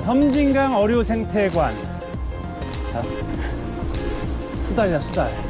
자, 섬진강 어류 생태관. 자, 수달이다, 수달.